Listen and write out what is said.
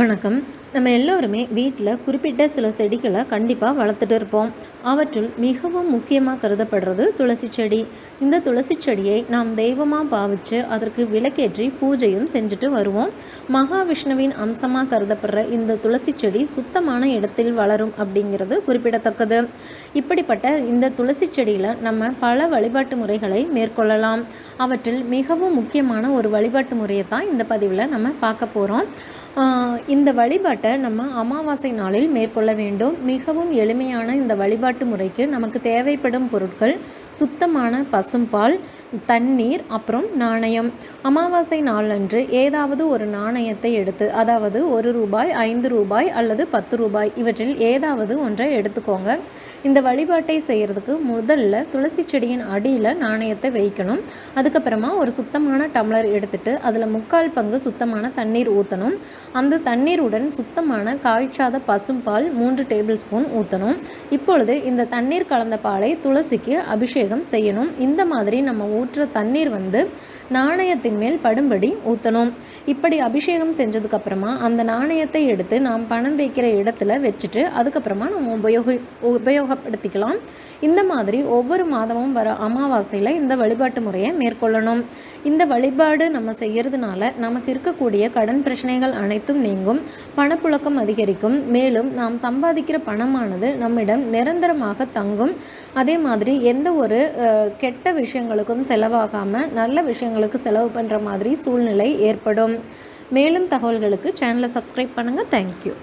வணக்கம். நம்ம எல்லோருமே வீட்டில் குறிப்பிட்ட சில செடிகளை கண்டிப்பாக வளர்த்துட்டு இருப்போம். அவற்றுள் மிகவும் முக்கியமாக கருதப்படுறது துளசி செடி. இந்த துளசி செடியை நாம் தெய்வமாக பாவித்து அதற்கு விளக்கேற்றி பூஜையும் செஞ்சுட்டு வருவோம். மகாவிஷ்ணுவின் அம்சமாக கருதப்படுற இந்த துளசி செடி சுத்தமான இடத்தில் வளரும் அப்படிங்கிறது குறிப்பிடத்தக்கது. இப்படிப்பட்ட இந்த துளசி செடியில் நம்ம பல வழிபாட்டு முறைகளை மேற்கொள்ளலாம். அவற்றில் மிகவும் முக்கியமான ஒரு வழிபாட்டு முறையை தான் இந்த பதிவில் நம்ம பார்க்க போகிறோம் இந்த வழிபாட்டை நம்ம அமாவாசை நாளில் மேற்கொள்ள வேண்டும். மிகவும் எளிமையான இந்த வழிபாட்டு முறைக்கு நமக்கு தேவைப்படும் பொருட்கள் சுத்தமான பசும்பால் தண்ணீர் அப்புறம் நாணயம். அமாவாசை நாளன்று ஏதாவது ஒரு நாணயத்தை எடுத்து அதாவது ஒரு ரூபாய் ஐந்து ரூபாய் அல்லது பத்து ரூபாய் இவற்றில் ஏதாவது ஒன்றை எடுத்துக்கோங்க. இந்த வழிபாட்டை செய்கிறதுக்கு முதல்ல துளசி செடியின் அடியில் நாணயத்தை வைக்கணும். அதுக்கப்புறமா ஒரு சுத்தமான டம்ளர் எடுத்துட்டு அதில் முக்கால் பங்கு சுத்தமான தண்ணீர் ஊற்றணும் அந்த தண்ணீருடன் சுத்தமான காய்ச்சாத பசும்பால் மூன்று டேபிள் ஸ்பூன் ஊற்றணும் இப்பொழுது இந்த தண்ணீர் கலந்த பாலை துளசிக்கு அபிஷேகம் செய்யணும். இந்த மாதிரி நம்ம ஊற்ற தண்ணீர் வந்து நாணயத்தின் மேல் படும்படி ஊற்றணும் இப்படி அபிஷேகம் செஞ்சதுக்கப்புறமா அந்த நாணயத்தை எடுத்து நாம் பணம் வைக்கிற இடத்துல வச்சுட்டு அதுக்கப்புறமா நம்ம உபயோகி உபயோக உபயோகப்படுத்திக்கலாம். இந்த மாதிரி ஒவ்வொரு மாதமும் வர அமாவாசையில் இந்த வழிபாட்டு முறையை மேற்கொள்ளணும். இந்த வழிபாடு நம்ம செய்கிறதுனால நமக்கு இருக்கக்கூடிய கடன் பிரச்சனைகள் அனைத்தும் நீங்கும் பணப்புழக்கம் அதிகரிக்கும். மேலும் நாம் சம்பாதிக்கிற பணமானது நம்மிடம் நிரந்தரமாக தங்கும். அதே மாதிரி எந்த ஒரு கெட்ட விஷயங்களுக்கும் செலவாகாமல் நல்ல விஷயங்களுக்கு செலவு பண்ணுற மாதிரி சூழ்நிலை ஏற்படும். மேலும் தகவல்களுக்கு சேனலை சப்ஸ்கிரைப் பண்ணுங்கள் தேங்க்யூ